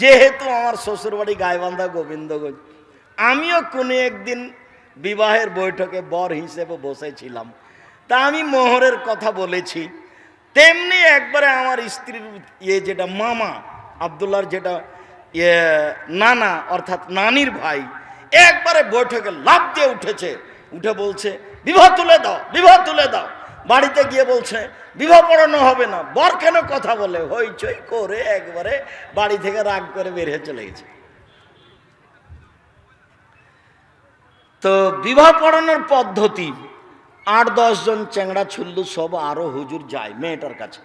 যেহেতু আমার শ্বশুরবাড়ি গাইবান্ধা গোবিন্দগঞ্জ, আমিও কোনো একদিন বিবাহের বৈঠকে বর হিসেবে বসেছিলাম। তা আমি মোহরের কথা বলেছি। তেমনি একবারে আমার স্ত্রীর ইয়ে যেটা, মামা আবদুল্লার যেটা ইয়ে নানা অর্থাৎ নানির ভাই, একবারে বৈঠকে লাভ দিয়ে উঠেছে। উঠে বলছে, বিবাহ তুলে দাও, বিবাহ তুলে দাও। বাড়িতে গিয়ে বলছে, বিবাহ পড়ানো হবে না, বর কেন কথা বলে? হইচই করে একবারে বাড়ি থেকে রাগ করে বের হয়ে চলে গেছে। তো বিবাহ পড়ানোর পদ্ধতি, আট জন চ্যাংড়া ছুল্লু সব আরও হুজুর যায় মেয়েটার কাছে।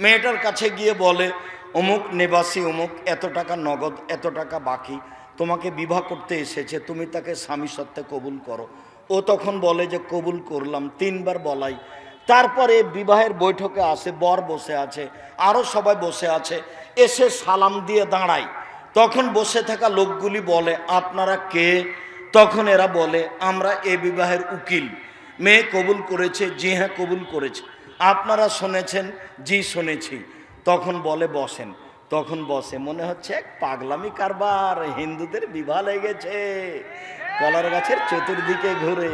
মেয়েটার কাছে গিয়ে বলে, অমুক নিবাসী, অমুক এত টাকা নগদ, এত টাকা বাকি, তোমাকে বিবাহ করতে এসেছে, তুমি তাকে স্বামী সত্ত্বে কবুল করো। ও তখন বলে যে, কবুল করলাম। তিনবার বলাই তারপরে বিবাহের বৈঠকে আসে, বর বসে আছে আরও সবাই বসে আছে, এসে সালাম দিয়ে দাঁড়ায়। তখন বসে থাকা লোকগুলি বলে, আপনারা কে? তখন এরা বলে, আমরা এ বিবাহের উকিল। মেয়ে কবুল করেছে, জি হ্যাঁ কবুল করেছে। আপনারা শুনেছেন, জি শুনেছি। তখন বলে, বসেন। তখন বসে, মনে হচ্ছে এক পাগলামি কারবার, হিন্দুদের বিবাহ লেগেছে, কলার গাছের চতুর্দিকে ঘুরে।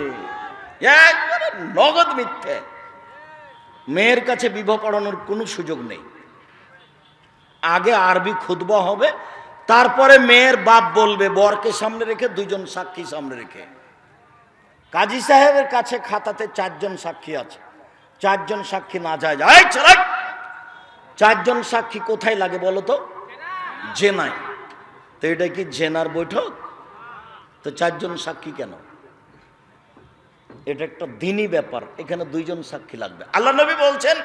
একবারে নগদ মিথ্যে। মেয়ের কাছে বিবাহ পড়ানোর কোনো সুযোগ নেই। আগে আরবি খুদবা হবে, তারপরে মেয়ের বাপ বলবে, বরকে সামনে রেখে দুজন সাক্ষী সামনে রেখে। কাজী সাহেবের কাছে খাতাতে চারজন সাক্ষী আছে। চারজন সাক্ষী না যায় যায় চারজন সাক্ষী কোথায় লাগে বলো তো? জেনায়। তো এটা কি জেনার বৈঠক? তো চারজন সাক্ষী কেন? এটা একটা দিনই ব্যাপার, এখানে দুইজন সাক্ষী লাগবে। আল্লাহ নবী বলছেন,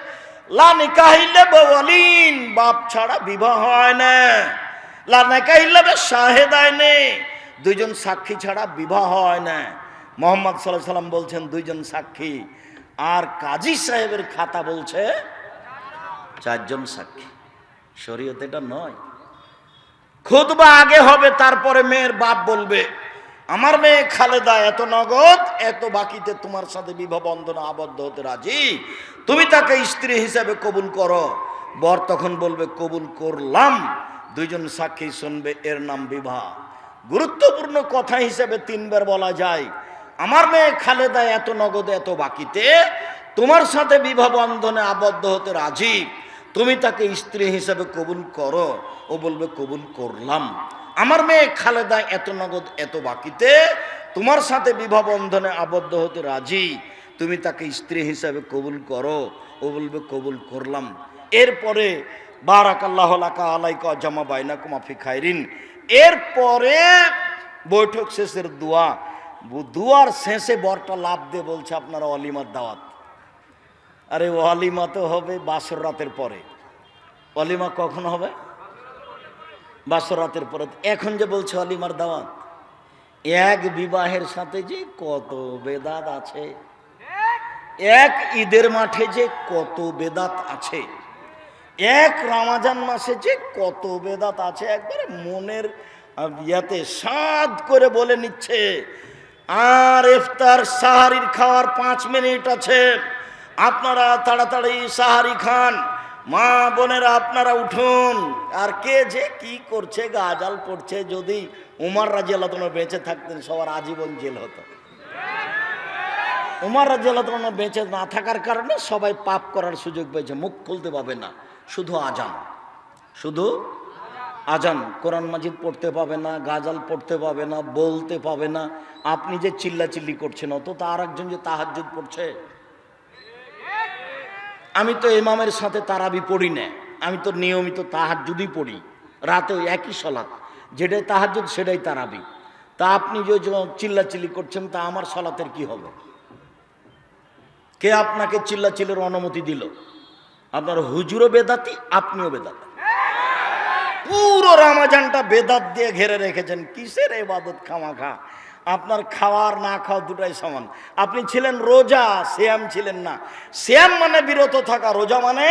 লা নিকাহিলে বলিন বাপ ছাড়া বিবাহ হয় না। লা নিকাহিলে শাহেদায় নে দুইজন সাক্ষী ছাড়া বিবাহ হয় না। মোহাম্মদ সাল্লাহ সাল্লাম বলছেন, দুইজন সাক্ষী আর কাজী সাহেবের খাতা বলছে, চারজন সাক্ষী শরীয়ত এটা নয়। খুদবা আগে হবে, তারপরে মেয়ের বাপ বলবে। আমার মেয়ে খালেদা, এত নগদ, এত বাকিতে তোমার সাথে বিবাহ বন্ধনে আবদ্ধ হতে রাজি? তুমি তাকে স্ত্রী হিসাবে কবুল করো। বর তখন বলবে, কবুল করলাম। দুইজন সাক্ষী শুনবে, এর নাম বিবাহ। গুরুত্বপূর্ণ কথা হিসেবে তিনবার বলা যায়, আমার মেয়ে খালেদা, এত নগদ, এত বাকিতে তোমার সাথে বিবাহ বন্ধনে আবদ্ধ হতে রাজি। তুমি তাকে স্ত্রী হিসেবে কবুল করো। ও বলবে, কবুল করলাম। আমার মেয়ে খালেদা এত নগদ, এত বাকিতে, তোমার সাথে বিবাহ বন্ধনে আবদ্ধ হতে রাজি। তুমি তাকে স্ত্রী হিসাবে কবুল করো। ও বলবে, কবুল করলাম। এরপরে বারাক আল্লাহ আলাইকা জামা বাইনা কুমাফি খাইরিন। এরপরে, বৈঠক শেষের দোয়া। দুয়ার শেষে বরটা লাভ দিয়ে বলছে, আপনারা অলিমার দাওয়াত। আরে, অলিমা তো হবে বাসর রাতের পরে। অলিমা কখন হবে? বাসর রাতের পরে। এখন যে বলছে অলিমার দাওয়াত এক বিবাহের সাথে যে কত বেদাত আছে, এক ঈদের মাঠে যে কত বেদাত আছে, এক রামাজান মাসে যে কত বেদাত আছে, একবারে মনের ইয়াতে সাদ করে বলে নিচ্ছে। আর ইফতার সাহারির খাওয়ার পাঁচ মিনিট আছে। আপনারা তাড়াতাড়ি সাহারি খান। মা বোনেরা, আপনারা উঠুন। আর কে যে কি করছে গাজাল পড়ছে, যদি উমার রাজি আল্লাহ তোমার বেঁচে থাকতেন, সবার আজীবন জেল হতো। উমার রাজি আল্লাহ তোমার বেঁচে না থাকার কারণে সবাই পাপ করার সুযোগ পেয়েছে, মুখ খুলতে পাবে না। শুধু আজান। শুধু আজান। কোরআন মাজিদ পড়তে পাবে না গাজাল পড়তে পাবে না, বলতে পাবে না। আপনি যে চিল্লাচিল্লি করছেন, অত তা আর একজন যে তাহাজ্জুদ পড়ছে। আমি তো ইমামের সাথে তারাবি পড়ি না। আমি তো নিয়মিত তাহাজ্জুদই পড়ি। রাতে ওই একই সলাৎ। যেটাই তাহাজ্জুদ, সেটাই তারাবি। তা আপনি যে চিল্লাচিল্লি করছেন, তা আমার সলাতের কি হবে? কে আপনাকে চিল্লাচিল্লির অনুমতি দিল? আপনার হুজুরও বেদাতি, আপনিও বেদাতি। পুরো রামাজানটা বেদাত দিয়ে ঘেরে রেখেছেন। কিসের এবাদত খামাখা? আপনার খাওয়ার না খাওয়া দুটাই সমান। আপনি ছিলেন রোজা শ্যাম ছিলেন না। শ্যাম মানে বিরত থাকা, রোজা মানে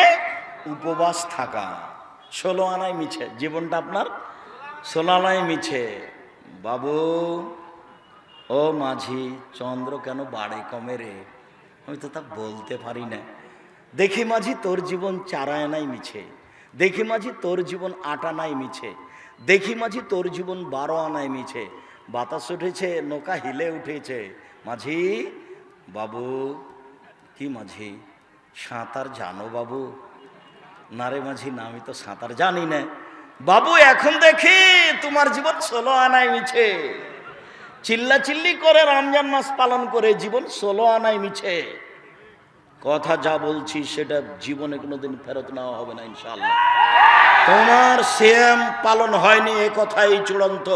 উপবাস থাকা। ষোলো আনায় মিছে, জীবনটা আপনার ষোলো আনায় মিছে। বাবু, ও মাঝি, চন্দ্র কেন বাড়ে কমে রে? আমি তো তা বলতে পারি না। দেখি মাঝি, তোর জীবন চারায় নাই মিছে। দেখি মাঝি, তোর জীবন আটা নাই মিছে। দেখি মাঝি, তোর জীবন বারো আনায় মিছে। বাতাস উঠেছে, নৌকা হিলে উঠেছে। মাঝি, বাবু, কি মাঝি? সাঁতার জানো বাবু? না রে মাঝি, না, আমি তো সাঁতার জানি না। বাবু, এখন দেখি তোমার জীবন ষোলো আনায় মিছে। চিল্লা চিল্লি করে রমজান মাস পালন করে জীবন ষোলো আনায় মিছে। কথা যা বলছি সেটা জীবনে কোনোদিন ফেরত নেওয়া হবে না ইনশাল্লাহ তোমার সেম পালন হয়নি, এ কথাই চূড়ান্ত।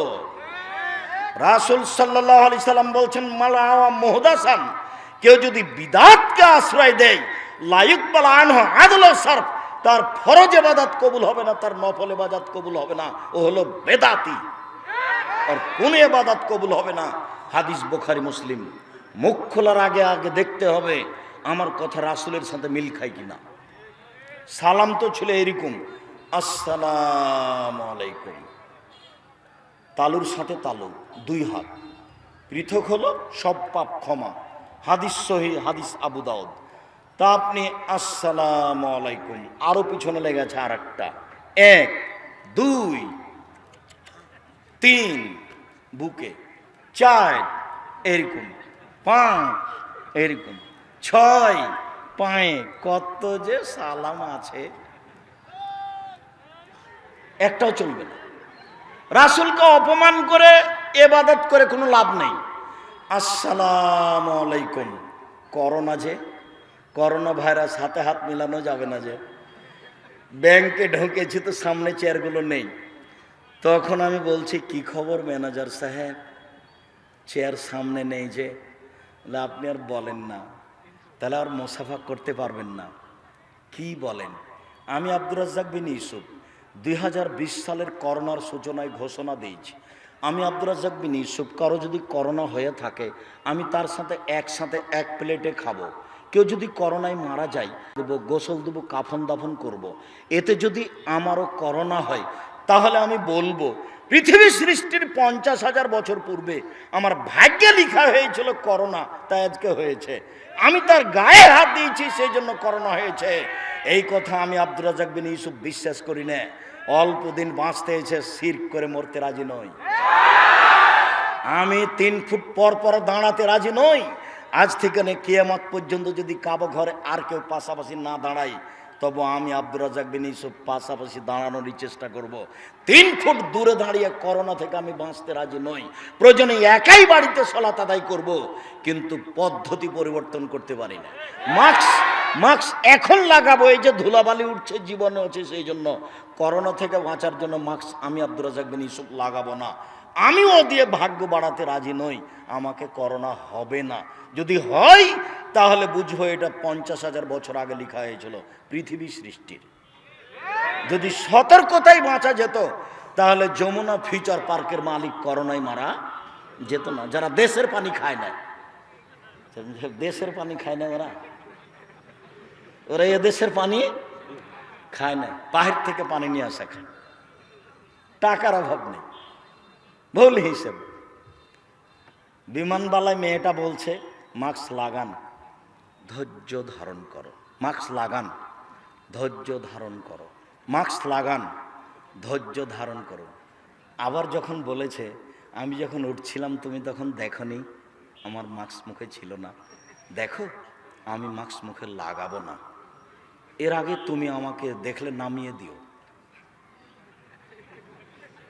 রাসুল সাল্লাহ আলি সাল্লাম বলছেন মালা মোহদাসান, কেউ যদি বিদাতকে আশ্রয় দেয় লায়ুক বলা আনহ আদল সর্ফ, তার ফরজ এবাদাত কবুল হবে না, তার নফল এবাদাত কবুল হবে না, ও হলো বেদাতি। আর কোন এবাদাত কবুল হবে না। হাদিস বোখারি, মুসলিম। মুখ খোলার আগে আগে দেখতে হবে, আমার কথা রাসুলের সাথে মিল খায় কিনা। সালাম তো ছিল এরকম, আসসালাম আলাইকুম। তালুর সাথে তালু, দুই হাত। পৃথক হলো সব পাপ ক্ষমা। হাদিস সহি, হাদিস আবু দাউদ। তা আপনি আসসালাম আলাইকুম। আরও পিছনে লেগেছে আর একটা এক, দুই, তিন, বুকে। চার, এরকম। পাঁচ, এরকম। ছয়, পায়ে। কত যে সালাম আছে। একটাও চলবে না। রাসুলকে অপমান করে, এবাদত করে কোনো লাভ নেই। আসসালাম আলাইকুম করোনা যে, করোনা ভাইরাস হাতে হাত মিলানো যাবে না যে। ব্যাংকে ঢুকেছি তো সামনে চেয়ারগুলো নেই। তখন আমি বলছি, কি খবর ম্যানেজার সাহেব? চেয়ার সামনে নেই যে। আপনি আর বলেন না। তাহলে আর মোসাফা করতে পারবেন না। কি বলেন? আমি আব্দুর রাজ্জাক বিন ইউসুফ। দুই হাজার বিশ সালের করোনার সূচনায় ঘোষণা দিয়েছি। আমি আব্দুর রাজ্জাক বিন ইউসুফ, কারও যদি করোনা হয়ে থাকে, আমি তার সাথে একসাথে এক প্লেটে খাব। কেউ যদি করোনায় মারা যায়, দেবো, গোসল দেবো, কাফন দাফন করব। এতে যদি আমারও করোনা হয়, তাহলে আমি বলব, পৃথিবী সৃষ্টির পঞ্চাশ হাজার বছর পূর্বে আমার ভাগ্যে লিখা হয়েছিল করোনা, তাই আজকে হয়েছে। আমি তার গায়ে হাত দিয়েছি, সেই জন্য করোনা হয়েছে। এই কথা আমি আব্দুর রাজাক বিন ইউসুফ বিশ্বাস করি না অল্প দিন বাঁচতে এসে সির করে মরতে রাজি নই আমি তিন ফুট পর পর দাঁড়াতে রাজি নই আজ থেকে নে কিয়ামত পর্যন্ত যদি কাবো ঘরে আর কেউ পাশাপাশি না দাঁড়াই তবু আমি আব্দুর রাজাক বিন ইউসুফ পাশাপাশি দাঁড়ানোরই চেষ্টা করব। তিন ফুট দূরে দাঁড়িয়ে করোনা থেকে আমি বাঁচতে রাজি নই প্রয়োজনে একাই বাড়িতে সলাত আদায় করব। কিন্তু পদ্ধতি পরিবর্তন করতে পারি না মাস্ক মাস্ক এখন লাগাবো, এই যে ধুলাবালি উঠছে, জীবনে হচ্ছে সেই জন্য। করোনা থেকে বাঁচার জন্য মাস্ক আমি আব্দুর রাজাক বিন লাগাবো না। আমিও দিয়ে ভাগ্য বাড়াতে রাজি নই, আমাকে করোনা হবে না। যদি হয়, তাহলে বুঝব এটা পঞ্চাশ হাজার বছর আগে লেখা হয়েছিল, পৃথিবী সৃষ্টির। যদি সতর্কতাই বাঁচা যেত, তাহলে যমুনা ফিউচার পার্কের মালিক করোনায় মারা যেত না। যারা দেশের পানি খায় না, দেশের পানি খায় না ওরা। ওরা এদেশের পানি খায় না, বাহির থেকে পানি নিয়ে আসা খায়। টাকার অভাব নেই। ভুল হিসেব। বিমানবালায় মেয়েটা বলছে, মাস্ক লাগান, ধৈর্য ধারণ করো। মাস্ক লাগান, ধৈর্য ধারণ করো। মাস্ক লাগান, ধৈর্য ধারণ করো। আবার যখন বলেছে, আমি যখন উঠছিলাম, তুমি তখন দেখনি, আমার মাস্ক মুখে ছিল না। দেখো, আমি মাস্ক মুখে লাগাবো না। এর আগে তুমি আমাকে দেখলে নামিয়ে দিও।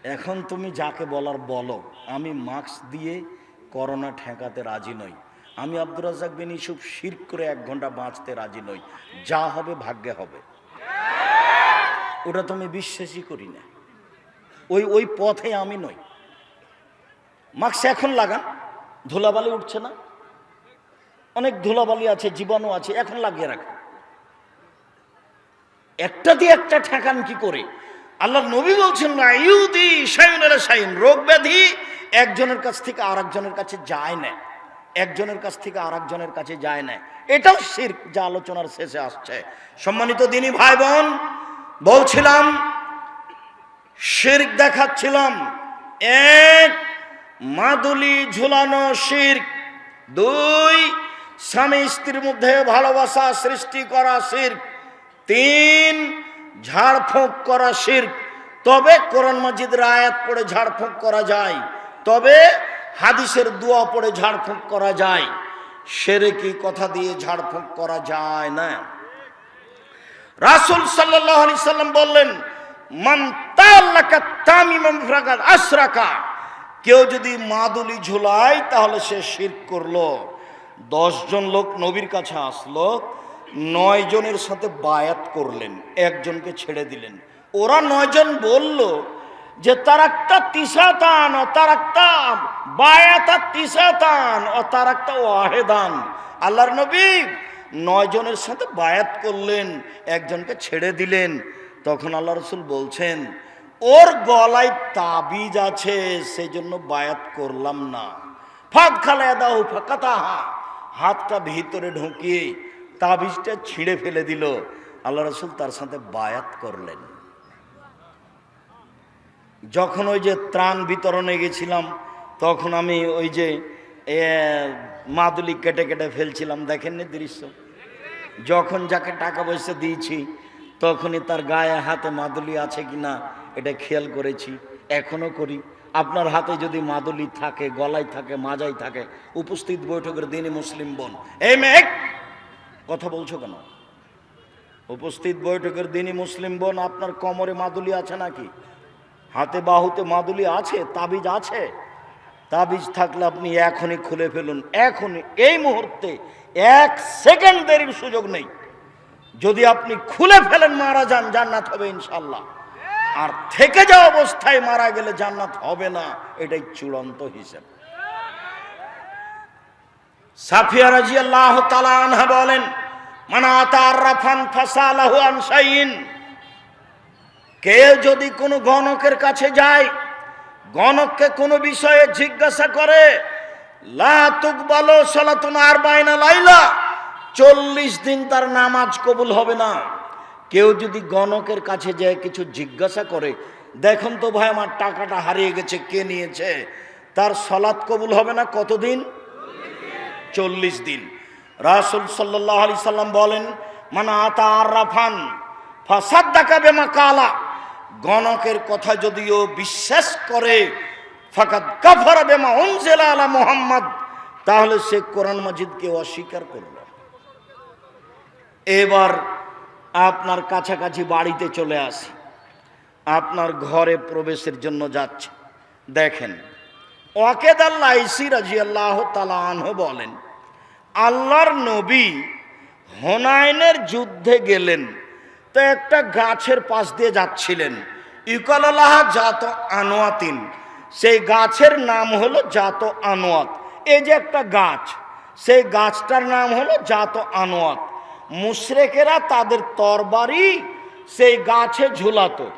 এখন তুমি যাকে বলার বলো, আমি মাস্ক দিয়ে করোনা ঠেকাতে রাজি নই। আমি আব্দুর রাজাক বিন ইসুফ শির করে এক ঘণ্টা বাঁচতে রাজি নই। যা হবে ভাগ্যে হবে। ওটা তুমি বিশ্বাসই করি না। ওই ওই পথে আমি নই। মাস্ক এখন লাগান। ধুলাবালি উঠছে না। অনেক ধুলাবালি আছে, জীবাণু আছে, এখন লাগিয়ে রাখেন একটা দিয়ে একটা ঠেকান কি করে? আল্লাহ নবী বলছেন না ইউদি সাইনের সাইন রোগ ব্যাধি একজনের কাছ থেকে আর একজনের কাছে যায় না। একজনের কাছ থেকে আর একজনের কাছে যায় না। এটাও শির যা আলোচনার শেষে আসছে। সম্মানিত দিনী ভাই বোন বলছিলাম, শির্ক দেখাচ্ছিলাম। এক, মাদুলি ঝুলানো শির্ক। দুই, স্বামী স্ত্রীর মধ্যে ভালোবাসা সৃষ্টি করা শির্ক। তিন ঝাড়ফুঁক করা শির্ক তবে কোরআন মাজিদের আয়াত পড়ে ঝাড়ফুঁক করা যায়, তবে হাদিসের দোয়া পড়ে ঝাড়ফুঁক করা যায়। সেরে কি কথা দিয়ে ঝাড়ফুঁক করা যায় না। রাসুল সাল্লাহ আলি সাল্লাম বললেন আশরাকা। কেউ যদি মাদুলি ঝুলায়, তাহলে সে শির করল। দশজন লোক নবীর কাছে আসলো নয় জনের সাথে বায়াত করলেন, একজনকে ছেড়ে দিলেন। ওরা নয়জন বলল যে তার একটা তিসাতান, ও তার একটা বায়াতা তিসাতান, ও তার একটা ওয়াহেদান। আল্লাহর নবী নয় জনের সাথে বায়াত করলেন, একজনকে ছেড়ে দিলেন। তখন আল্লাহ রসুল বলছেন, ওর গলায় তাবিজ আছে সেই জন্য বায়াত করলাম না। ফাঁদ খালায় দাও ফাঁকাতাহা, হাতটা ভিতরে ঢুকিয়ে তাবিজটা ছিঁড়ে ফেলে দিল। আল্লাহ রসুল তার সাথে বায়াত করলেন। যখন ওই যে ত্রাণ বিতরণে গেছিলাম, তখন আমি ওই যে মাদুলি কেটে কেটে ফেলছিলাম। দেখেননি দৃশ্য। যখন যাকে টাকা পয়সা দিয়েছি, তখনই তার গায়ে হাতে মাদুলি আছে কি না এটা খেয়াল করেছি। এখনও করি। আপনার হাতে যদি মাদুলি থাকে, গলায় থাকে মাজাই থাকে, উপস্থিত বৈঠকের দিনই মুসলিম বোন। এই মেঘ কথা বলছো কেন? উপস্থিত বৈঠকের দিনই মুসলিম বোন আপনার কোমরে মাদুলি আছে নাকি? হাতে বাহুতে মাদুলি আছে, তাবিজ আছে? তাবিজ থাকলে আপনি এখনই খুলে ফেলুন, এখনই, এই মুহূর্তে এক সেকেন্ড দেরির সুযোগ নেই। যদি আপনি খুলে ফেলেন, মারা যান, জান্নাত হবে ইনশাল্লাহ আর থেকে যাওয়া অবস্থায় মারা গেলে জান্নাত হবে না, এটাই চূড়ান্ত হিসেব। সাফিয়া রাজি আল্লাহ আনহা বলেন কেউ যদি কোনো গণকের কাছে যায়, গণককে কোনো বিষয়ে জিজ্ঞাসা করে লাইলা, চল্লিশ দিন তার নামাজ কবুল হবে না। কেউ যদি গণকের কাছে যায় কিছু জিজ্ঞাসা করে, দেখুন তো ভাই, আমার টাকাটা হারিয়ে গেছে, কে নিয়েছে? তার সলাৎ কবুল হবে না কতদিন? চল্লিশ দিন। রাসুল সাল্লাহ আলি সাল্লাম বলেন মানে আতা আর রাফান ফাসাদ দেখাবে মা কালা গণকের কথা যদিও বিশ্বাস করে ফাকাত কাফারা বেমা উনজেলা আলা মোহাম্মদ, তাহলে সে কোরআন মাজিদকে অস্বীকার করল। এবার আপনার কাছাকাছি বাড়িতে চলে আসি। আপনার ঘরে প্রবেশের জন্য যাচ্ছে। দেখেন, ওয়াকেদ আল্লাহ ইসি রাজি আল্লাহ তালাহ বলেন আল্লাহর নবী হোনাইনের যুদ্ধে গেলেন। তো একটা গাছের পাশ দিয়ে যাচ্ছিলেন। ইকলালাহা জাত আনোয়াতিন। সেই গাছের নাম হলো জাত আনোয়াত। এই যে একটা গাছ, সেই গাছটার নাম হলো জাত আনোয়াত। মুশরেকেরা তাদের তরবারি সেই গাছে ঝুলাতো।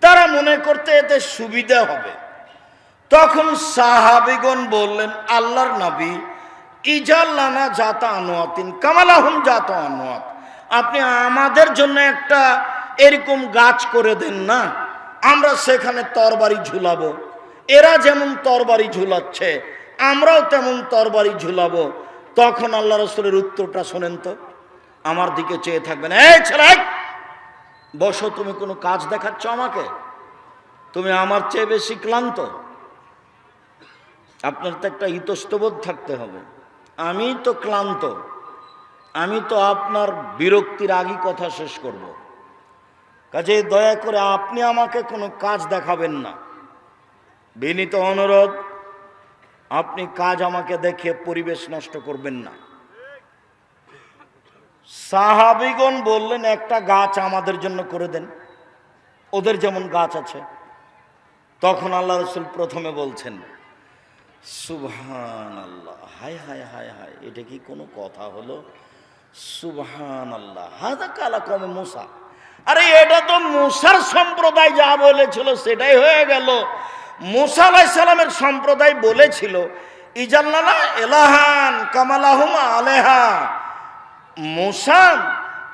তারা মনে করতে এতে সুবিধা হবে। তখন সাহাবিগণ বললেন, আল্লাহর নবী ইজাল্লানা জাতা আনোয়াতিন, কামালাহুম জাত আনোয়াত। আপনি আমাদের জন্য একটা এরকম গাছ করে দেন না, আমরা সেখানে তরবারি ঝুলাবো। এরা যেমন তরবারি ঝুলাচ্ছে, আমরাও তেমন তরবারি ঝুলাবো। তখন আল্লাহ রসুলের উত্তরটা শোনেন তো, আমার দিকে চেয়ে থাকবেন, এই ছেলে, বসো, তুমি কোনো কাজ দেখাচ্ছ আমাকে? তুমি আমার চেয়ে বেশি ক্লান্ত? আপনার তো একটা ইতস্তবোধ থাকতে হবে। আমি তো ক্লান্ত। আমি তো আপনার বিরক্তির আগেই কথা শেষ করব। কাজে দয়া করে আপনি আমাকে কোনো কাজ দেখাবেন না। বিনীত অনুরোধ, আপনি কাজ আমাকে দেখে পরিবেশ নষ্ট করবেন না। সাহাবিগণ বললেন, একটা গাছ আমাদের জন্য করে দেন। ওদের যেমন গাছ আছে। তখন আল্লাহ রসুল প্রথমে বলছেন সুবহান আল্লাহ হায় হায় হায় হায়, এটা কি কোনো কথা হলো? সুবহান আল্লাহ হাদা কালা কমে মূসা। আরে, এটা তো মুসার সম্প্রদায় যা বলেছিল সেটাই হয়ে গেল। মুসা আলাহ সালামের সম্প্রদায় বলেছিল ইজাল্লানা এলাহান কামালাহুমা আলেহা। মুসা,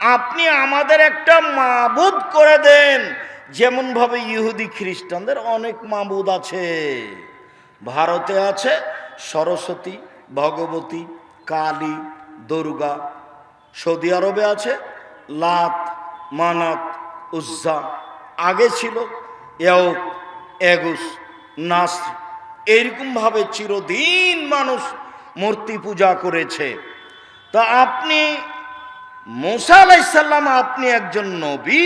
আপনি আমাদের একটা মাবুদ করে দেন। যেমন ভাবে ইহুদি খ্রিস্টানদের অনেক মাবুদ আছে। ভারতে আছে সরস্বতী, ভগবতী, কালী, দুর্গা, সৌদি আরবে আছে লাত, মানাত, উজ্জা। আগে ছিল এও এগুস নাস এইরকমভাবে চিরদিন মানুষ মূর্তি পূজা করেছে। তা আপনি, মোসা আলাইসাল্লাম আপনি একজন নবী,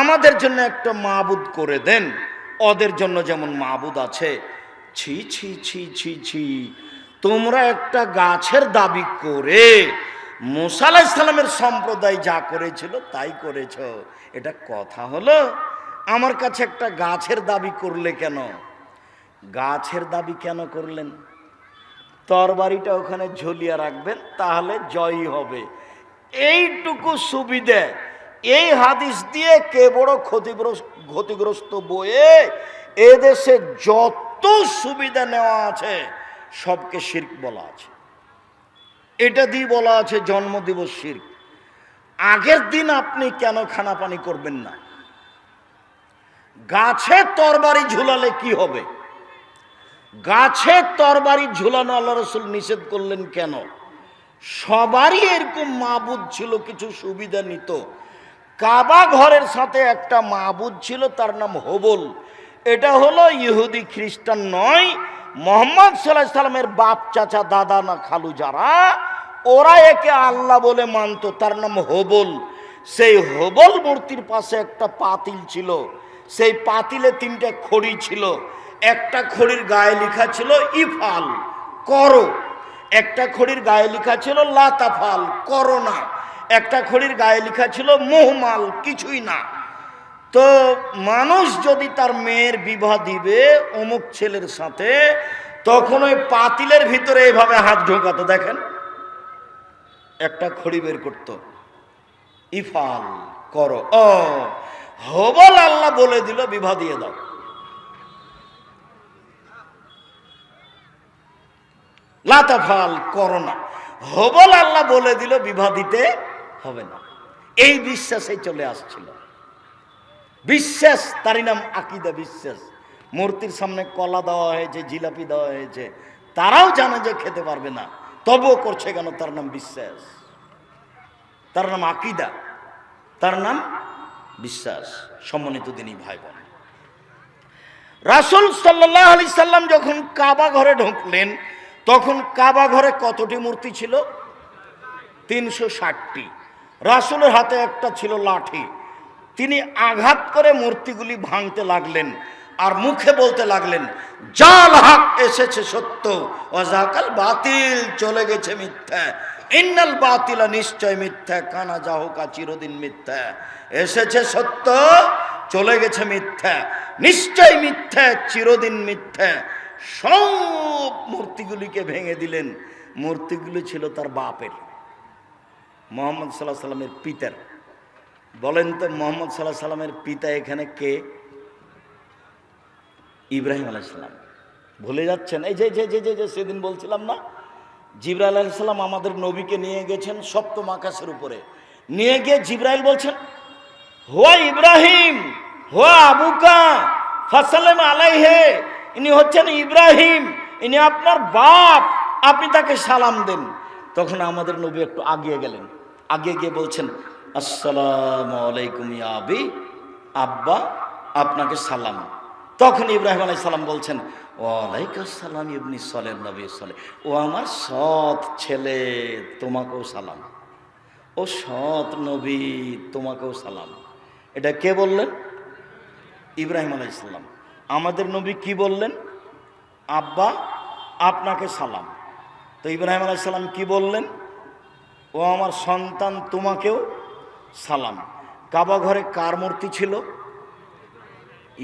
আমাদের জন্য একটা মাবুদ করে দেন। ওদের জন্য যেমন মাবুদ আছে ছি ছি ছি ছি ছি। তোমরা একটা গাছের দাবি করে, মোসা আলাইসাল্লামের সম্প্রদায় যা করেছিল তাই করেছ। এটা কথা হলো, আমার কাছে একটা গাছের দাবি করলে কেন? গাছের দাবি কেন করলেন? তরবারিটা ওখানে ঝুলিয়ে রাখবেন, তাহলে জয়ী হবে। এইটুকু সুবিধে, এই হাদিস দিয়ে কে বড় ক্ষতিগ্রস্ত ক্ষতিগ্রস্ত বয়ে এদেশে যত সুবিধা নেওয়া আছে? সবকে শির্ক বলা আছে। এটা দিয়ে বলা আছে জন্মদিবস শির্ক। আগের দিন আপনি কেন খানা পানি করবেন না? গাছে তরবারি ঝুলালে কি হবে? গাছে তরবারি ঝুলানো আল্লাহ রসুল নিষেধ করলেন কেন? সবারই এরকম মাবুদ ছিল, কিছু সুবিধা নিত। কাবা ঘরের সাথে একটা মাবুদ ছিল, তার নাম হবল। এটা হলো ইহুদি খ্রিস্টান নয়। মোহাম্মদ সাল্লাহ সাল্লামের বাপ, চাচা, দাদা না খালু যারা, ওরা একে আল্লাহ বলে মানতো, তার নাম হবল। সেই হবল মূর্তির পাশে একটা পাতিল ছিল। সেই পাতিলে তিনটে খড়ি ছিল। একটা খড়ির গায়ে লেখা ছিল, ইফাল, করো। একটা খড়ির গায়ে লেখা ছিল লাতাফাল করোনা একটা খড়ির গায়ে লেখা ছিল, মোহমাল, কিছুই না। তো মানুষ যদি তার মেয়ের বিবাহ দিবে অমুক ছেলের সাথে, তখন ওই পাতিলের ভিতরে এইভাবে হাত ঢোকাতো, দেখেন। একটা খড়ি বের করত। ইফাল করো। ও, হবল আল্লাহ বলে দিল, বিবাহ দিয়ে দাও। লাতাফাল করোনা হবল আল্লাহ বলে দিল, বিবাহ দিতে হবে না। এই বিশ্বাসে চলে আসছিল। বিশ্বাস, তারই নাম আকিদা বিশ্বাস। মূর্তির সামনে কলা দেওয়া হয়েছে, জিলাপি দেওয়া হয়েছে। তারাও জানে যে খেতে পারবে না। তবুও করছে কেন? তার নাম বিশ্বাস। তার নাম আকিদা। তার নাম বিশ্বাস। সম্মানিত দিনই ভাই বোন রাসুল সাল্লাহ আলি সাল্লাম যখন কাবা ঘরে ঢুকলেন, তখন কাবা ঘরে কতটি মূর্তি ছিল? তিনশো ষাটটি। রাসুলের হাতে একটা ছিল লাঠি। তিনি আঘাত করে মূর্তিগুলি ভাঙতে লাগলেন আর মুখে বলতে লাগলেন, জাল হাক এসেছে সত্য, অজাকাল বাতিল চলে গেছে মিথ্যা, ইন্নাল বাতিলা নিশ্চয় মিথ্যা, কানা যাহকা চিরদিন মিথ্যা, এসেছে সত্য, চলে গেছে মিথ্যা, নিশ্চয় মিথ্যা, চিরদিন মিথ্যা। সব মূর্তিগুলিকে ভেঙে দিলেন। মূর্তিগুলি ছিল তার বাপের, মোহাম্মদ সাল্লাহ সাল্লামের পিতার। বলেন তো মোহাম্মদ সাল্লাহ সাল্লামের পিতা এখানে কে? ইব্রাহিম আলাইসাল্লাম ভুলে যাচ্ছেন? এই যে যে যে যে সেদিন বলছিলাম না, জিব্রাইল আলাইসাল্লাম আমাদের নবীকে নিয়ে গেছেন সপ্তম আকাশের উপরে। নিয়ে গিয়ে জিব্রাইল বলছেন, হোয়া ইব্রাহিম, হোয়া আবুকা ফাসালেম আলাইহে, ইনি হচ্ছেন ইব্রাহিম, ইনি আপনার বাপ, আপনি তাকে সালাম দেন। তখন আমাদের নবী একটু আগিয়ে গেলেন। আগে গিয়ে বলছেন আসসালামু আলাইকুম আবি, আব্বা, আপনাকে সালাম। তখন ইব্রাহিম আলাই সালাম বলছেন সালাম ইবনি সলের নবী সলে। ও আমার সৎ ছেলে, তোমাকেও সালাম। ও সৎ নবী, তোমাকেও সালাম। এটা কে বললেন? ইব্রাহিম আলাইসাল্লাম আমাদের নবী কি বললেন? আব্বা, আপনাকে সালাম। তো ইব্রাহিম আলাইসাল্লাম কি বললেন? ও আমার সন্তান, তোমাকেও সালাম। কাবা ঘরে কার মূর্তি ছিল?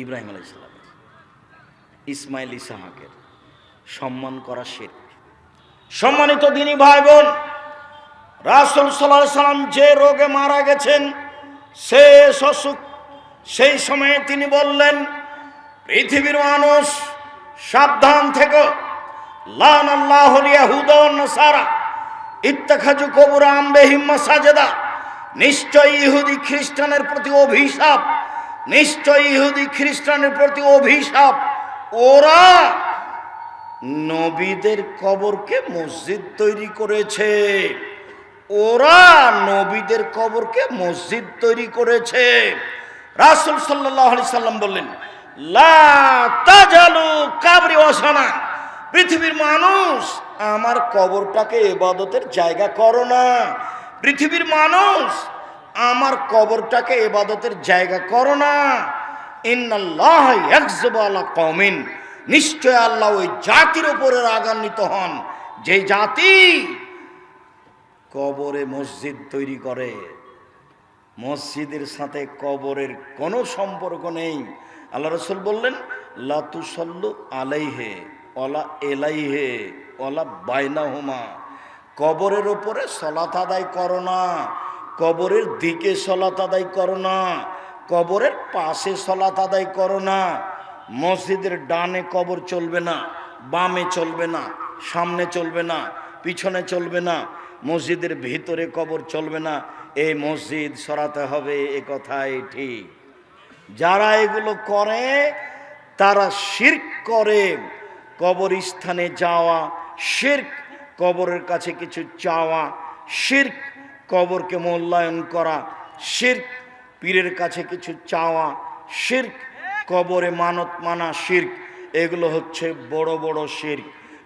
ইব্রাহিম আলাইসাল্লাম ইসমাইল ইসাহাকের। সম্মান করা শেখ। সম্মানিত দিনী ভাই বোন রাসুল সাল্লাহ সাল্লাম যে রোগে মারা গেছেন শেষ অসুখ সেই সময়ে তিনি বললেন, পৃথিবীর মানুষ সাবধান থেকে। লান আল্লাহ সারা ইত্তাখাজু কবুর আম্বে হিম্মা সাজেদা নিশ্চয় ইহুদি খ্রিস্টানের প্রতি অভিশাপ, নিশ্চয় ইহুদি খ্রিস্টানের প্রতি অভিশাপ। ওরা নবীদের কবরকে মসজিদ তৈরি করেছে। ওরা নবীদের কবরকে মসজিদ তৈরি করেছে। রাসুল সাল্লাহ আলি সাল্লাম বললেন ওয়াসানা পৃথিবীর মানুষ আমার কবরটাকে এবাদতের জায়গা করো না। পৃথিবীর মানুষ, আমার কবরটাকে এবাদতের জায়গা করো না। কওমিন। নিশ্চয় আল্লাহ ওই জাতির উপরে রাগান্বিত হন। যে জাতি কবরে মসজিদ তৈরি করে, মসজিদের সাথে কবরের কোনো সম্পর্ক নেই। আল্লাহ রসুল বললেন লাতুসল্লু আলাইহে অলা এলাইহে অলা বাইনাহুমা। কবরের ওপরে সলাত আদায় করো না। কবরের দিকে সলাত আদায় করো না। কবরের পাশে সলাত আদায় করো না। মসজিদের ডানে কবর চলবে না, বামে চলবে না, সামনে চলবে না, পিছনে চলবে না, মসজিদের ভিতরে কবর চলবে না। এই মসজিদ সরাতে হবে, এ কথাই ঠিক। যারা এগুলো করে, তারা শির্ক করে। কবরস্থানে যাওয়া শির্ক কবরের কাছে কিছু চাওয়া, শির্ক, কবরকে মূল্যায়ন করা, শির্ক, পীরের কাছে কিছু চাওয়া, শির্ক, কবরে মানত মানা শির্ক, এগুলো হচ্ছে বড় বড় শির্ক।